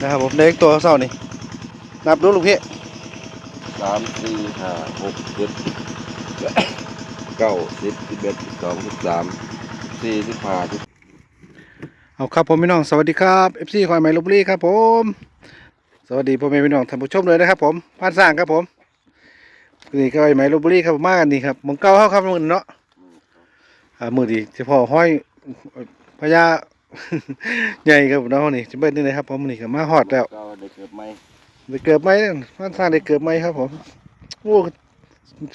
นะครับผมเด็กตัวเศร้านี่ นับดูลูกพี่สามสี่ห้าหกเจ็ดเก้าสิบสิบเอ็ดสิบสองสิบสามสี่สิบห้าสิบเอาครับผมพี่น้องสวัสดีครับเอฟซีคอยไมลบบุรีครับผม สวัสดีพ่อแม่พี่น้องท่านผู้ชมเลยนะครับ ผมพานสร้างครับผมนี่ก็ไอไมลบบุรีครับมากันนี่ครับหมองเก้าเข้าครับมือเนาะอ่ามือดีเฉพาะห้อยพญา ใหญ่ครับน้องนี่จะเบิ้ลนี่นะครับผมนี่ก็มาฮอดแล้วเก้าได้เกิดไหมได้เกิดไหมพานสร้างได้เกิดไหมครับผมโอ้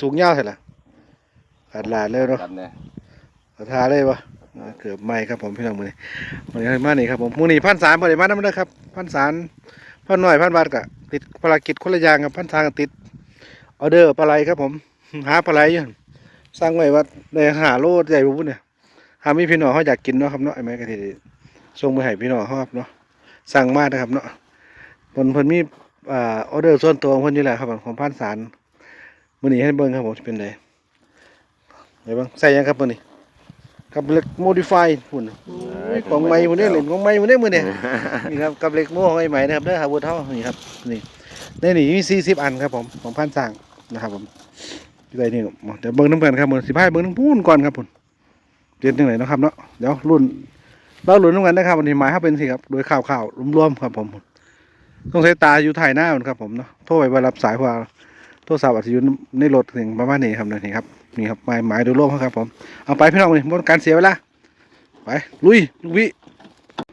สูงยาวเท่าไหร่ขาดหลาดเลยเนาะกันเนี่ยขอทาเลยวะเกือบไม่ครับผมพี่น้องมือนี้มือนี้มานี่ครับผมมือนี้พันสารมือนี้มาน้ำเด้อครับพันสารพันหน่อยพันบาทกะติดภารกิจคนละอย่างกับพันสารกติดออเดอร์ปลาไหลครับผม หาปลาไหลอยู่สร้างไว้ว่าในหาโลใหญ่บุ้นเนี่ย หามีพี่น้องเขาอยากกินเนาะครับเนาะไอ้แม่กะทิส่งไปให้พี่น้องเขาครับเนาะสั่งมานะครับเนาะเพิ่นเพิ่นมีอ่าออเดอร์ส่วนตัวของเพิ่นอยู่แล้วครับผมของพันสารมือนี้ให้เบิ่งครับผมจะเป็นไงไหนบ้างใส่ยังครับมือนี้กับเหล็กโมดิฟายหุ่นของไม้หุ่นนี่เหล็กของไม้หุ่นนี่มือเนี่ยนี่ครับกับเหล็กโม่ของไอ้ไหม้นะครับเด้อหาวัวเท่านี่ครับนี่ในนี่มีสี่สิบอันครับผมของพันสร้างนะครับผมที่ใดนี่เดี๋ยวเบิ้งน้ำกันครับมือสิบห้าเบิ้งน้ำพูนก่อนครับผม เรียนที่ไหนนะครับเนาะเดี๋ยวรุ่นเราหลุนน้ำกันนะครับวันนี้หมายเขาเป็นสิครับโดยข่าวข่าวๆรวมๆครับผมต้องใช้ตาอยู่ถ่ายหน้ามันครับผมเนาะโทรไปรับสายพาว่าโทรศัพท์อาจจะอยู่ในรถถึงประมาณนี้ครับนี่ครับนี่ครับหมายหมายโดยรวมครับผมเอาไปพี่น้องนี่บนการเสียเวลาไปลุยลูกวิ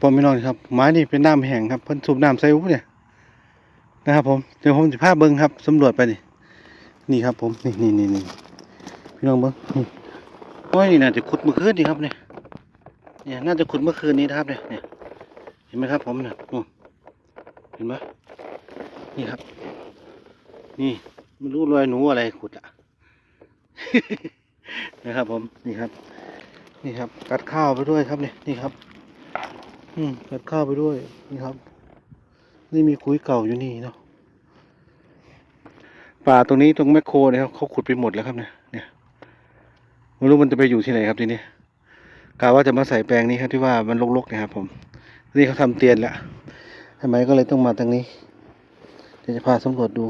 ผมพี่น้องครับไม้นี่เป็นน้ำแห้งครับเพิ่นสูบน้ำใส่อุ้เนี่ยนะครับผมเดี๋ยวผมจะพาเบิ้งครับสำรวจไปนี่นี่ครับผมนี่นี่นี่พี่น้องเบิ้ง โอ้ยนี่น่าจะขุดเมื่อคืนนี่ครับเนี่ยเนี่ยน่าจะขุดเมื่อคืนนี้นะครับเนี่ยเนี่ยเห็นไหมครับผมเนี่ยนู่นเห็นไหมนี่ครับ นี่ไม่รู้รอยหนูอะไรขุดอะนะครับผมนี่ครับ นี่ครับกัดข้าวไปด้วยครับเนี่ยนี่ครับ อืมกัดข้าวไปด้วยนี่ครับ นี่มีคุยเก่าอยู่นี่เนาะป่าตรงนี้ตรงแมคโครเนี่ยครับเขาขุดไปหมดแล้วครับเนี่ย ไม่รู้มันจะไปอยู่ที่ไหนครับทีนี้กะว่าจะมาใส่แปลงนี้ครับที่ว่ามันรกๆนะครับผม นี่เขาทำเตียนแล้วทำไมก็เลยต้องมาตรงนี้เดี๋ยวจะพาสำรวจดู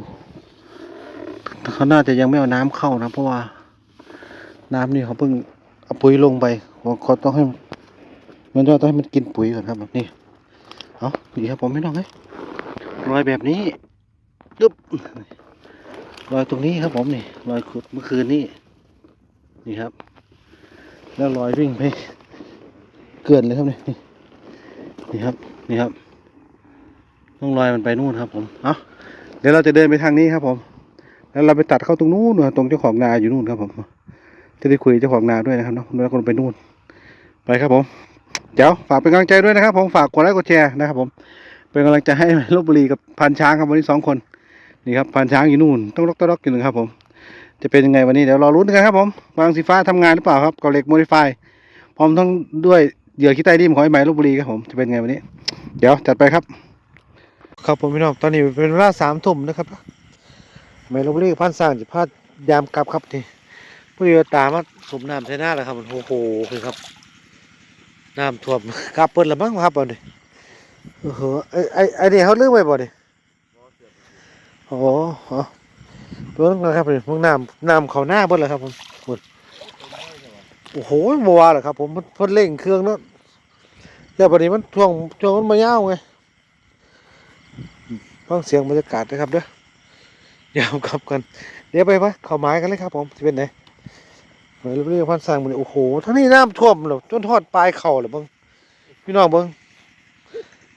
เขาน่าจะยังไม่เอาน้ำเข้านะ เพราะว่า น้ำนี่เขาเพิ่งเอาปุ๋ยลงไปเขาต้องให้มันต้องให้มันกินปุ๋ยก่อนครับแบบนี้เอาดีครับผมไม่ต้องเฮ้ยรอยแบบนี้ดึบรอยตรงนี้ครับผมนี่รอยขุดเมื่อคืนนี้ นี่ครับ แล้วรอยวิ่งไป เกินเลยครับนี่นี่ครับ นี่ครับ ต้องรอยมันไปนู่นครับ ผมเอาเดี๋ยวเราจะเดินไปทางนี้ครับ ผม แล้วเราไปตัดเข้าตรงนู้นตรงเจ้าของนาอยู่นู่นครับ ผม จะได้คุยกับเจ้าของนาด้วยนะครับเนาะแล้วคนไปนู่น ไปครับผม เดี๋ยวฝากเป็นกำลังใจด้วยนะครับ ผมฝากกดไลค์กดแชร์นะครับ ผม เป็นกำลังใจให้ลบบุรีกับพันช้างครับวันนี้สองคน นี่ครับพันช้างอยู่นู่น ต้องล็อกต้องล็อกอยู่หนึ่งครับผม จะเป็นยังไงวันนี้เดี๋ยวรอรุ้นกันครับผมวางสีฟ้าทำงานหรือเปล่าครับกับเหล็กโมดิฟายพร้อมทั้งด้วยเหยื่อขี้ใต้ดินของไอ้ไหมลบบุรีครับผมจะเป็นไงวันนี้ เดี๋ยวจัดไปครับ ครับผมพี่น้องตอนนี้เป็นเวลาสามทุ่มนะครับไหมลบบุรีกับพันสร้างจะพาดยามกลับครับทีผู้เรือตามาสมน้ำใช่หน้าแล้วครับมันโอ้โหคือครับน้ำท่วมกลับเปิดแล้วมั้งครับบ่ดิโอ้โหไอ้ไอ้ไอ้นี่เขาลืมไว้บ่ดิโอ้โหอ๋อ เบิ่งนะครับนี่เบิ่งน้ำน้ำเขาหน้าเบิดแล้วครับผมหมดโอ้โหบัวเหรอครับ ผมมันเพิ่นเร่งเครื่องเนาะแล้วบัดนี้มันช่วงช่วงมันมายาวไงฟังเสียงบรรยากาศนะครับเด้อยาวกลับกัน เดี๋ยวไปปะเข้าไม้กันเลยครับ ผมจะเป็นไงเฮ้ยเรื่องพันสร้างมันโอ้โหทั้งนี้น้ำท่วมเลยจนทอดปลายเข่าเลยเบิ้งพี่น้องเบิ้ง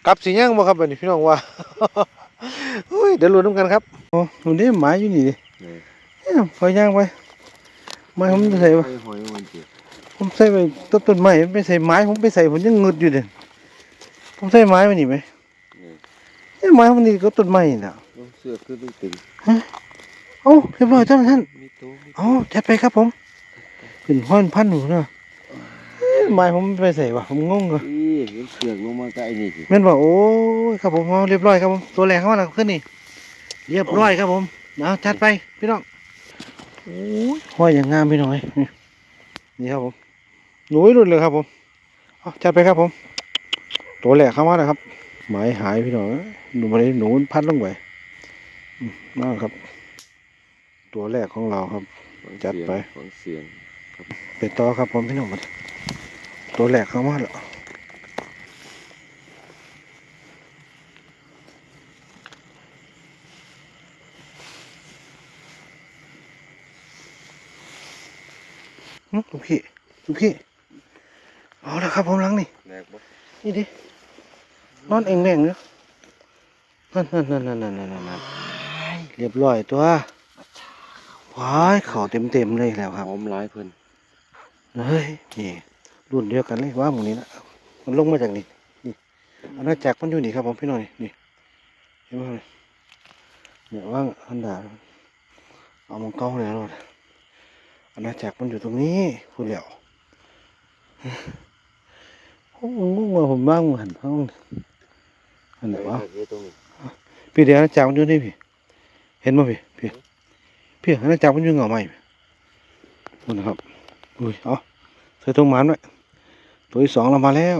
กลับสีย่างบ่ครับแบบนี้พี่น้องว่าเฮ้ยเดี๋ยวลุ้นกันครับโอ้มันได้หมายอยู่นี่ดิ เอ้ยพอย่างไปไม้ผมใส่หวะอยมันเจ็บผมใส่ไปต้นต้นไม้ไม่ใส่ไม้ผมไปใส่ผมยังงึดอยู่เด่นผมใส่ไม้มันนี่ไหมเอ้ยไม้มันนี่ก็ต้นไม้นี่นะเสื้อคือลูกตึงเอ้าเรียบร้อยท่านท่านมีตู้มีอ๋อจัดไปครับผมขึ้นห้อนพันหนูเนาะเอ๊ะไม้ผมไปใส่วะผมงงเลยนี่เห็นเสือกลงมาใกล้นี่สิแม่นบอกโอ้ยครับผมเอาเรียบร้อยครับผมตัวแรงเข้ามาแล้วขึ้นนี่เรียบร้อยครับผม เอาจัดไปพี่น้องโอ้ยห้อยอย่างงามพี่น้อยนี่นี่ครับผมหนุ่ยรุ่นเลยครับผมเอาจัดไปครับผม ตัวแหลกเข้ามาแล้วครับ หมายหายพี่น้องหนูมาเลยหนูมันพัดลงไปอืมมาครับ ตัวแรกของเราครับ จัดไปฟังเสียงไปต่อครับผมพี่น้องมาตัวแรกเข้ามาแล้ว ลูกพี่ลูกพี่เอาละครับผมหลังนี่แรกบ่นี่ดินอนเองแม่งเนาะนั่นนั่นนั่นนั่นนั่นนั่นนั่นเรียบร้อยตัวว้ายเข่าเต็มเต็มๆเลยแล้วครับหอมหลายเพิ่นเฮ้ยนี่รุ่นเดียวกันเลยว่าหมูนี้นะมันลงมาจากนี่นี่อาณาจักรมันอยู่นี่ครับผมพี่น้อยนี่เห็นไหมเนี่ยว่างอันดาเอามังเก้าเลยรถ อาณาจักรมันอยู่ตรงนี้พูดแล้วโอ้โหงงว่าผมบ้างหันห้องอันไหนวะเอ้ยตรงนี้พี่เดี๋ยวอาณาจักรมันอยู่นี่พี่ เห็นไหมพี่พี่พี่อาณาจักรมันอยู่เหงาไหมพูดนะครับอุ้ยเอาใส่ตรงหมันไว้ตัวที่สองเรามาแล้ว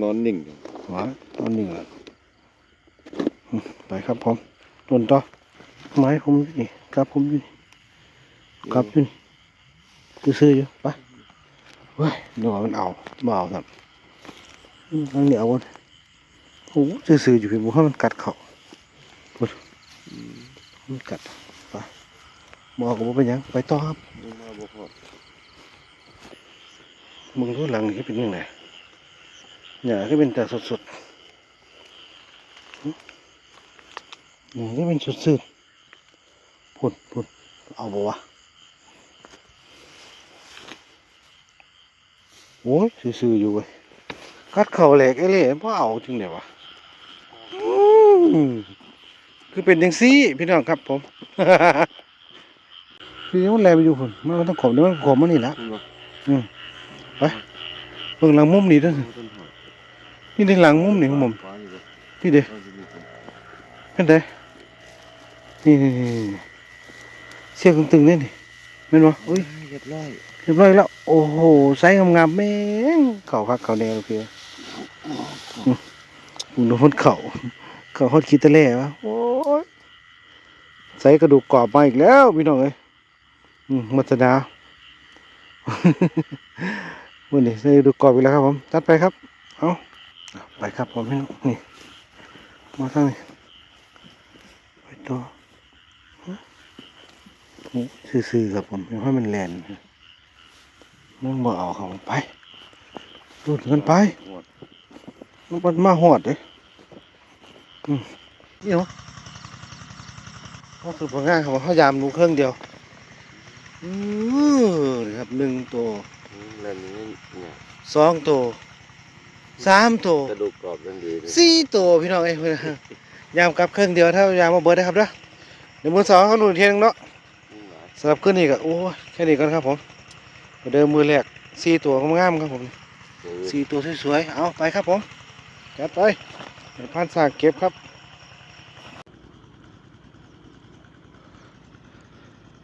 นอนนิ่งอยู่หวานตอนนี้แหละอืมไปครับผมต้นต่อไม้ผมอยู่นี่ครับผมอยู่นี่ ครับอยู่นี่ซื้อๆอยู่ไปเว้ยเดี๋ยวมันเอาบ่เอาครับอืมอันนี้เอาวนโอ้ซื้อๆอยู่พี่บุให้มันกัดเขาพุดมันกัดไปบอกกับว่าเป็นหยังไปต่อครับมาบ่พอมึงรู้หลังนี่เป็นยังไงเนี่ยก็เป็นแต่สดๆหึเนี่ยก็เป็นสุดๆพุ่นพุ่นเอาบ่วะ โอ้ยซื่อๆอยู่เว้ยกัดเข่าแหลกไอ้เล่พ่อเอาจึงเดี๋ยววะอืมคือเป็นยังซี่พี่น้องครับผมคือมันแลไปอยู่พุ่นมันต้องขมเดี๋ยวมันขมมันนี่ละเพิ่นบ่อืมไปเบิ่งหลังมุมนี่เด้อต้นหอมนี่ในหลังมุมนี่ของผมฟ้าอยู่บ่นี่เด้เอาสิมีคนเป็นไดนี่นี่นี่นี่เสียงตึงๆนี่นี่แม่นบ่อุ้ยเรียบร้อยเรียบร้อยแล้ว โอ้โหไซส์งามๆแม่งเข่าคักเข่าแนวเพียมึงโดนเข่าเข่าฮอดคิดตะแล่วะโอ้ยใส่กระดูกกรอบมาอีกแล้วพี่น้องเอ้ยมัตดาวันนี้ใส่กระดูกกรอบอีกแล้วครับผมจัดไปครับเอาไปครับผมพี่น้องนี่มาทางนี้ไปต่อซื่อๆครับผมไม่ให้มันแลน มันบ่เอาเขาไปดูดเงินไปหมดมันมาหอดเลยอืมนี่เนาะเขาคือผลงานครับเขายามดูเครื่องเดียวอือนี่ครับหนึ่งตัวอืมแล้วนี้เนี่ยสองตัวสามตัวกระดูกกรอบยังดีเลยสี่ตัวพี่น้องเอ้ยเพิ่นน่ะยามกลับเครื่องเดียวถ้ายามมาเบิดได้ครับเด้อเดี๋ยวมือสองเขาหนุนเทียนึงเนาะอืมหลายสำหรับขึ้นนี่ก็โอ้ยแค่นี้ก่อนครับผม เดิมมือแรกสี่ตัวงามๆครับผมเออสี่ตัวสวยๆ เอาไปครับผมจัดไปเดี๋ยวพันสากเก็บครับ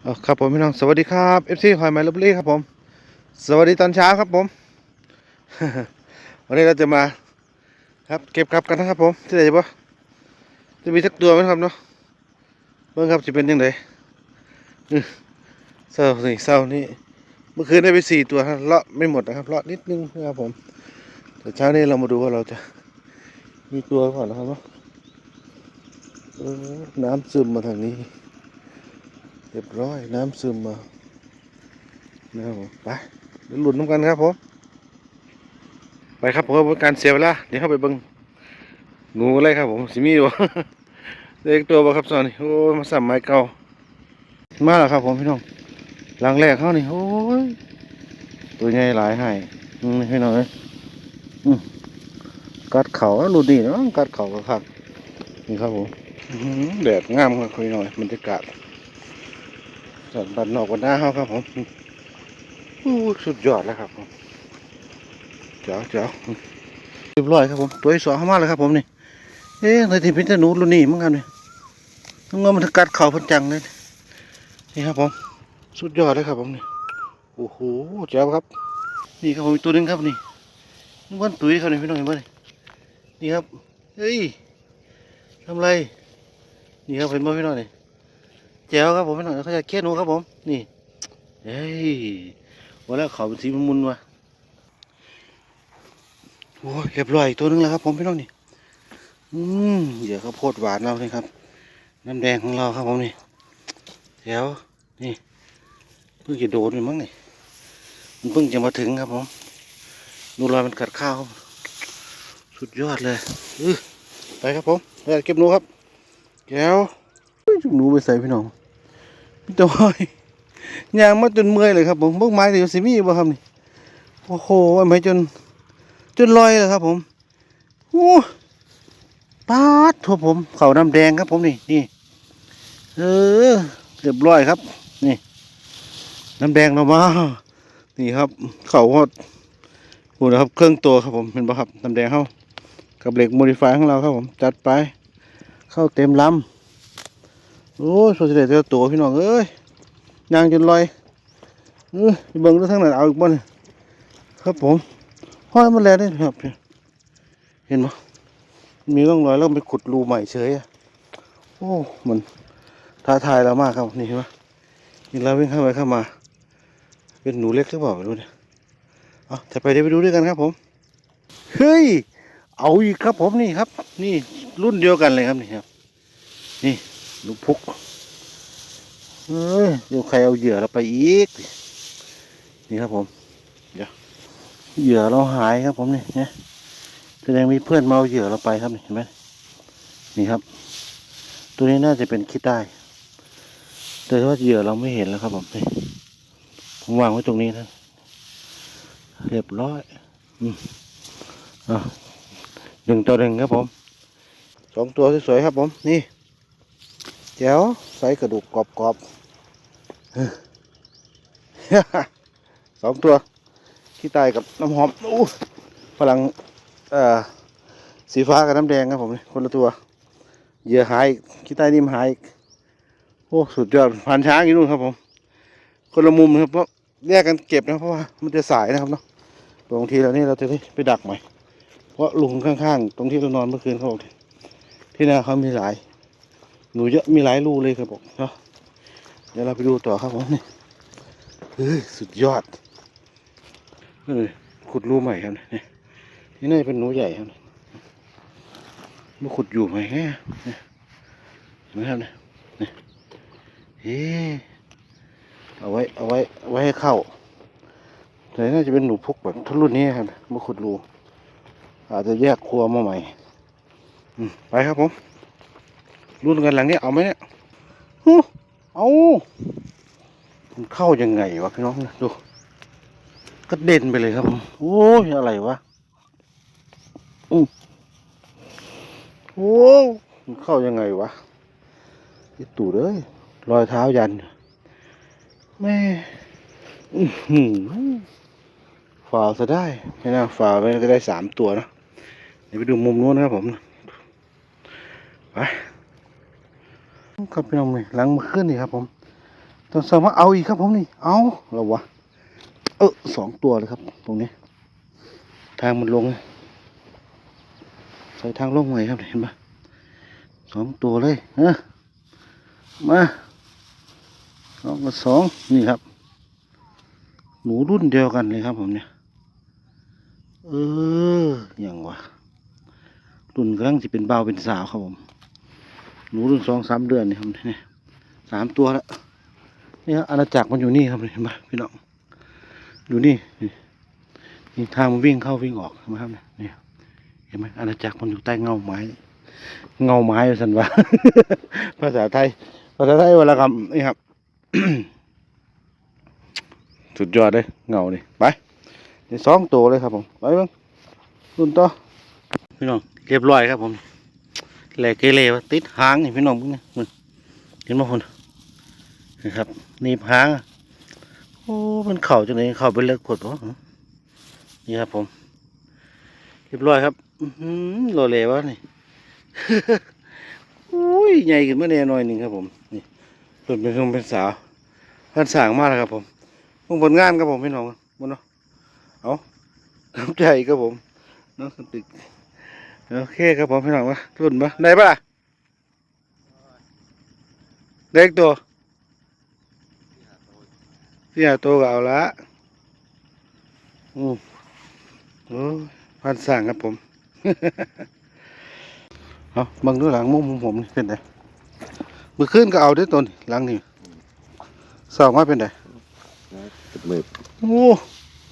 เอาครับผมพี่น้อง สวัสดีครับเอฟซีหอยไมลบบุรีครับผม สวัสดีตอนเช้าครับผม วันนี้เราจะมาครับเก็บกลับกันนะครับผมที่ไหนจะบ่จะมีสักตัวไหมครับเนาะเบิ่งครับจะเป็นยังไงอื้อเศร้าสิเศร้านี่ เมื่อคืนได้ไปสี่ตัวครับเลาะไม่หมดนะครับเลาะนิดนึงนะครับผมแต่เช้านี้เรามาดูว่าเราจะมีตัวก่อนนะครับว่าน้ำซึมมาทางนี้เรียบร้อยน้ำซึมมานะครับผมไปเดี๋ยวหลุดน้ำกันครับผมไปครับผมเป็นการเสียเวลาเดี๋ยวเข้าไปเบิ่งหนูอะไรครับผมสิมีบ่เด็กตัวบ่ครับสอนนี่โอ้มาสั่มไม้เก่ามาแล้วครับผมพี่น้อง หลังแรกเขานี่โอ้ยตัวใหญ่หลายให้อืมพี่น้อยกัดเขาดูดีเนาะกัดเขาก็ครับนี่ครับผมแดดงามครับพี่น้อยบรรยากาศสันบันนอกกันหน้าเขาครับผมอู้สุดยอดแล้วครับผมเจ้าเจ้าเรียบร้อยครับผมตัวที่สองเข้ามาเลยครับผมนี่เอ๊ะในที่พิจารณารุ่นนี้มั้งครับนี่ต้องเงินมันกัดเข่าพันจังเลยนี่ครับผม สุดยอดเลยครับผมนี่โอ้โหเจ้าครับ นี่ครับผมตัวหนึงครับนี่นี่วันตุ้ยเขานี่พี่น้องเห็นไหมนี่ครับเฮ้ยทำไรนี่ครับเห็นไหมพี่น้องนี่แจ๋วครับผมพี่น้องเขาจะเคี่ยนหนูครับผม นี่เฮ้ยวันแล้วเขาเป็นสีมุนวะโอ้เรียบร้อยตัวหนึงแล้วครับ ผมพี่น้องนี่อืมเดี๋ยวข้าวโพดหวานเราเลยครับ น้ำแดงของเราครับผมนี่แถวนี่ พิ่งจะโดนไปมั้งนี่มันเพิ่งจะมาถึงครับผมดูรอยมันกัดข้าวสุดยอดเลยอือไปครับผมไปเก็บหนูครับแก้วจุกหนูไปใส่พี่น้องพี่ตอยยางมาจนเมื่อยเลยครับผมพวกไม้เดี๋ยวสิมีบ่ครับนี่โอ้โหไม้จน จนลอยเลยครับ ผมโอ้ปาดทั่วผมเขาน้ำแดงครับผมนี่นี่เออเรียบร้อยครับ นี่ น้ำแดงเรามานี่ครับ เขาฮอดโอ้นะครับ เครื่องตัวครับผมเห็นปะครับน้ำแดงเข้ากับเหล็กโมดิฟายของเราครับผม จัดไป เข้าเต็มลำโอ้ยสวยเด็ดเจ้าตัวพี่น้องเอ้ยยางจนลอยเออไปเบิ่งดูทั้งนั้นเอาอีกบ่เนี่ยครับผมห้อยมันแลนี่ครับ เห็นปะมีร่องรอยแล้วไปขุดรูใหม่เฉยอะโอ้มันท้าทายเรามากครับนี่เห็นปะนี่เราวิ่งเข้าไปเข้ามา เป็นหนูเล็กหรือเปล่าไม่รู้เนี่ยเอาแต่ไปเดี๋ยวไปดูด้วยกันครับผม เฮ้ย เอาอีกครับผมนี่ครับ นี่รุ่นเดียวกันเลยครับนี่ครับ นี่ลูกพุกเอ้ยเดี๋ยวใครเอาเหยื่อเราไปอีก นี่ครับผม เดี๋ยวเหยื่อเราหายครับผมนี่เนี่ยแสดงมีเพื่อนมาเอาเหยื่อเราไปครับนี่เห็นไหมนี่ครับ ตัวนี้น่าจะเป็นคิดได้ แต่ว่าเหยื่อเราไม่เห็นแล้วครับผมนี่ ผมวางไว้ตรงนี้นะ เรียบร้อยอหนึ่งต่อหนึ่งครับผม สองตัวสวยๆครับผม นี่แจ๋วใส่กระดูกกรอบๆฮ้ยสองตัวขี้ตายกับน้ำหอมอู้พลังสีฟ้ากับน้ำแดงครับผมคนละตัวเหยื่อหายอีกขี้ใต้นิ่มหายโอ้ สุดยอดพันช้างอยู่นู่นครับผม คนละมุมครับเพราะ แยกกันเก็บนะเพราะว่ามันจะสายนะครับเนาะบางทีเรานี่เราจะไปดักใหม่เพราะลุงข้างๆ ตรงที่เรานอนเมื่อคืนเขาบอกที่นั่เขามีหลาย หนูเยอะมีหลายรูเลยครับผมเนาะเดี๋ยวเราไปดูต่อครับผมนี่เฮ้ยสุดยอดนี่เลยขุดรูใหม่ครับเนี่ยนี่น่าจะเป็นหนูใหญ่ครับมาขุดอยู่ไหมฮะเนี่ยเห็นไหมครับเนี่ยเนี่ยเฮ้ เอาไว้เอาไว้ไว้ให้เข้าแต่น่าจะเป็นหนูพุกแบบทุรุ่นนี้ครับมาขุดรูอาจจะแยกครัวมาใหม่มไปครับผมรุ่นกันหลังนี้เอาไหมเนี่ยเอามันเข้ายังไงวะพี่น้องดูกระเด็นไปเลยครับผมโอ้ยอะไรวะอือโอ้มันเข้ายังไงวะไอตู่เอ้ยรอยเท้ายัน แม่ฝ่าวซะได้ไม่น่าฝ่าวไปก็ได้สามตัวนะเดี๋ยวไปดูมุมนู้นนะครับผมไปครับพี่น้องนี่หลังมาขึ้นนี่ครับ ผมต้องสามารถเอาอีกครับผมนี่ เอาเราวะเออสองตัวเลยครับ ตรงนี้ ทางมันลงใส่ทางลงใหม่ครับเห็นปะสองตัวเลยเออมา องกับสองนี่ครับ หนูรุ่นเดียวกันเลยครับผมเนี่ย เอออย่างวะรุ่นกำลังจะเป็นเบาเป็นสาวครับผม หนูรุ่นสองสามเดือนนี่ครับเนี่ยสามตัวแล้วนี่ครับอาณาจักรมันอยู่นี่ครับเห็นไหมพี่น้องอยู่นี่นี่ทางมันวิ่งเข้าวิ่งออกเห็นไหมครับเนี่ยเห็นไหมอาณาจักรมันอยู่ใต้เงาไม้เงาไม้สันว่าภาษาไทย ภาษาไทยวรรณกรรมนี่ครับ สุดยอดเลยเงานี่ไปเดี๋ยวสองตัวเลยครับผมไปบ้างรุ่นต่อพี่น้องเรียบร้อยครับผมแหลกเกเรวะติดหางนี่พี่น้องพวกนี้มันเห็นไหมคนนะครับหนีบหางโอ้มันเข่าจังเลยเข่าไปเลิกขดวะนี่ครับผม เรียบร้อยครับอือหือโลเลวะนี่อุ้ยใหญ่ขึ้นมาแน่หน่อยหนึ่งครับผมนี่เปิดเป็นคงเป็นสาว ท่านสร้างมากเลยครับผมพวกผลงานครับผมพี่น้องบนเนาะเอาน้ำใจครับผมน้องสติกโอเคครับผมพี่น้องวะรุ่นปะได้ปะล่ะได้อีกตัวที่หาตัวก็เอาละอืมโอ้พันสั่งครับผม เอาบังดูหลังมุมผมนี่เป็นไงมือขึ้นก็เอาด้วยตัวนี่หลังนี่ สองมาเป็นไงติดมือโอ้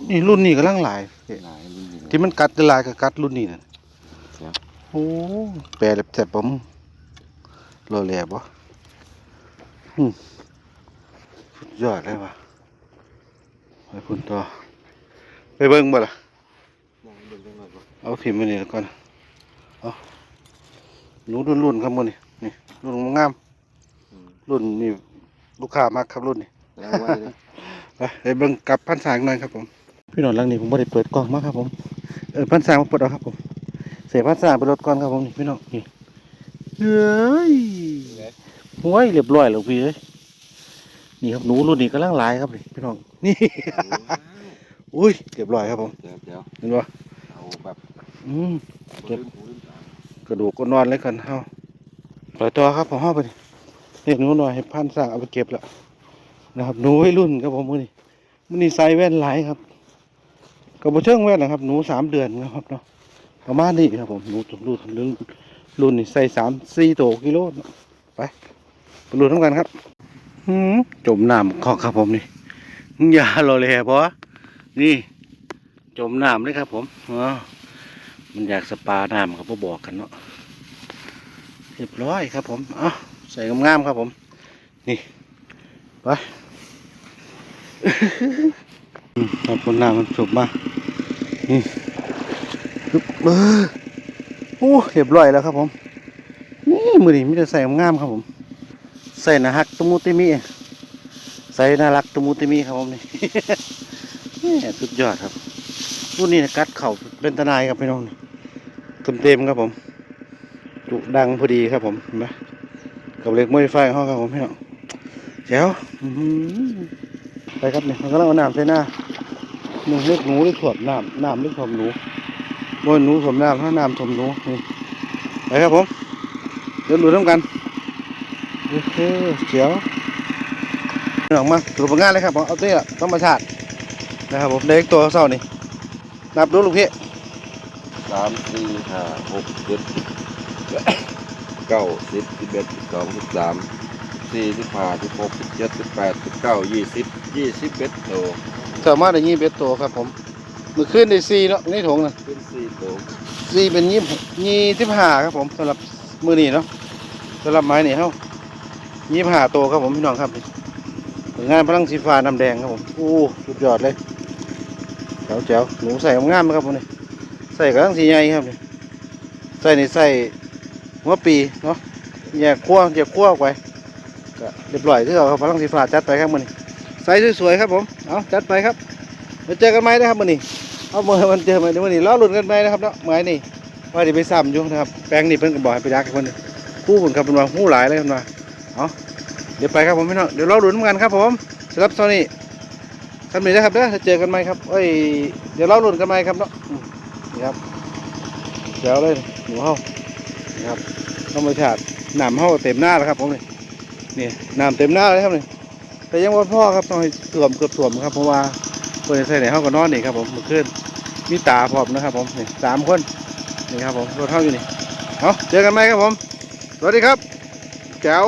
นี่รุ่นนี้ก็ลังหลายหลายรุ่นอยู่ที่มันกัดจะลายก็กัดรุ่นนี้น่ะครับโอ้แปลแบบแซ่บผมโลแลบ่อืมสุดยอดเลยว่ะไปพุ่นต่อไปเบิ่งบ่ล่ะมองเบิ่งจังหน่อยบ่เอาถิ่มมานี่แล้วก่อนเอาหนูรุ่นรุ่นๆครับมื้อนี้นี่รุ่นงามอืมรุ่นนี่ ลูกค้ามากครับรุ่นนี้แล้วไว้เลยไปไปเบิ่งกลับพันสางหน่อยครับผม พี่นอนหลังนี้ผมบ่ได้เปิดกล้องมาครับผมเออพันสางมาเปิดเอาครับผม เสียพันสางไปรถก่อนครับผมนี่พี่น้องนี่เฮ้ยห้วยเรียบร้อยแล้วพี่เอ้ยนี่ครับหนูรุ่นนี้กำลังหลายครับนี่พี่น้องนี่ อุ้ยเรียบร้อยครับผมเดี๋ยวเดี๋ยวเห็นบ่เอาแบบอืม เก็เก็บบหูลืมตา กระดูกก็นอนเลยกันเฮาปล่อยตัวครับผมเฮาไปนี่ เรียกหนูหน่อยให้พันสางเอาไปเก็บแล้วนะครับหนูวัยรุ่นครับผมมือนี้มื้อนี้ใส่แว่นหลายครับก็บ่เชิงแว่นนะครับ หนูสามเดือนนะครับเนาะประมาณนี้ครับผมหนูรุ่นรุ่นรุ่นนี่ใส่สามสี่โตกิโลนะไปไปรุ่นทั้งกันครับหืมจมน้ำขอกครับผมนี่อย่าโลเลบ่นี่จมน้ำเลยครับ ผมอ๋อมันอยากสปาน้ำครับพ่บอกกันเนาะเรียบร้อยครับผม เอา ใส่งามๆครับผม นี่ไปขอบคุณน้ำมันจบมานี่ปึ๊บเออโอ้เรียบร้อยแล้วครับผม นี่มือนี้ไมแต่ได้ใส่งามๆครับผม ใส่นาฮักตะมุติมีใส่น่ารักตะมุติมีครับผมนี่นี่สุดยอดครับรุ่นนี้นะกัดเข่าเป็นตนายครับพี่น้องเต็มเต็มๆครับผมจุดังพอดีครับผมเห็นไหม กับเล็กมวยไฟห้องครับผมพี่น้องแจ๋วอื้อหือไปครับเนี่ยมันกำลังเอาน้ำใส่หน้าหนูเลือกหนูหรือถ่วมน้ำน้ำหรือถ่วมหนูบนหนูถวมน้ำถ้าน้ำถวมหนูนี่ไปครับผมเดินดูน้ำกันโอเคเจ๋วออกมาสรุปผลงานเลยครับผมเอาตี้ยธรรมาชาตินะครับผมเด็กตัวเศร้านี่นับดูลูกพี่สามสี่ห้าหกเจ็ด เก้าสิบสิบเอ็ดสิบสองสิบสามสี่สิบห้าสิบหกสิบเจ็ดสิบแปดสิบเก้ายี่สิบยี่สิบเอ็ดโตสามารถได้ยี่สิบเอ็ดตัวครับผมมือขึ้นได้สี่เนาะในถุงนะเป็นสี่โตสี่เป็นยี่ยี่สิบห้าครับผมสำหรับมือนี้เนาะสำหรับไม้นี่เฮายี่สิบห้าตัวครับผมพี่น้องครับผลงานพลังสีฟ้าน้ำแดงครับผมโอ้สุดยอดเลยแจ๋วแจ๋วหนูใส่งามๆครับผมนี่ใส่กระทั่งสีใหญ่ครับนี่ใส่นี่ใส่ หัวปีเนาะแยกขั้วแยกขั้วออกไปก็เรียบร้อยที่เราพลังสีฟ้าจัดไปครับมือนี้ใส่สวยๆครับผมเอาจัดไปครับมาเจอกันไหมนะครับมือนี้เอาเมื่อมันเจอมาเดี๋ยววันนี้ล้อหลุดกันไปนะครับเนาะไม้นี่ว่าจะไปซ้ำอยู่นะครับแปลงนี่เพิ่นก็บอกให้ไปดักกันเพิ่ผู้ผลครับเป็นว่าผู้หลายเลยครับว่าเอาเดี๋ยวไปครับผมพี่น้องเดี๋ยวล้อหลุดกันครับผมสำหรับตอนนี้กันใหม่นะครับเด้อจะเจอกันไหมครับเอ้ยเดี๋ยวล้อหลุดกันไหมครับเนาะนี่ครับเดี๋ยวเลยหนูเฮา ครับธรรมชาติน้ำเฮาเต็มหน้าแล้วครับผมนี่นี่น้ำเต็มหน้าเลยครับนี่แต่ยังว่าพ่อครับต้องให้ถ่วมเกือบถ่วมครับเพราะว่าคนใส่ไหนห้าก็นอนนี่ครับผมเมื่อคืนมีตาพร้อมนะครับ ผมนี่สามคนนี่ครับผมรถเท่าอยู่นี่เอาเจอกันไหมครับผมสวัสดีครับแจ๋ว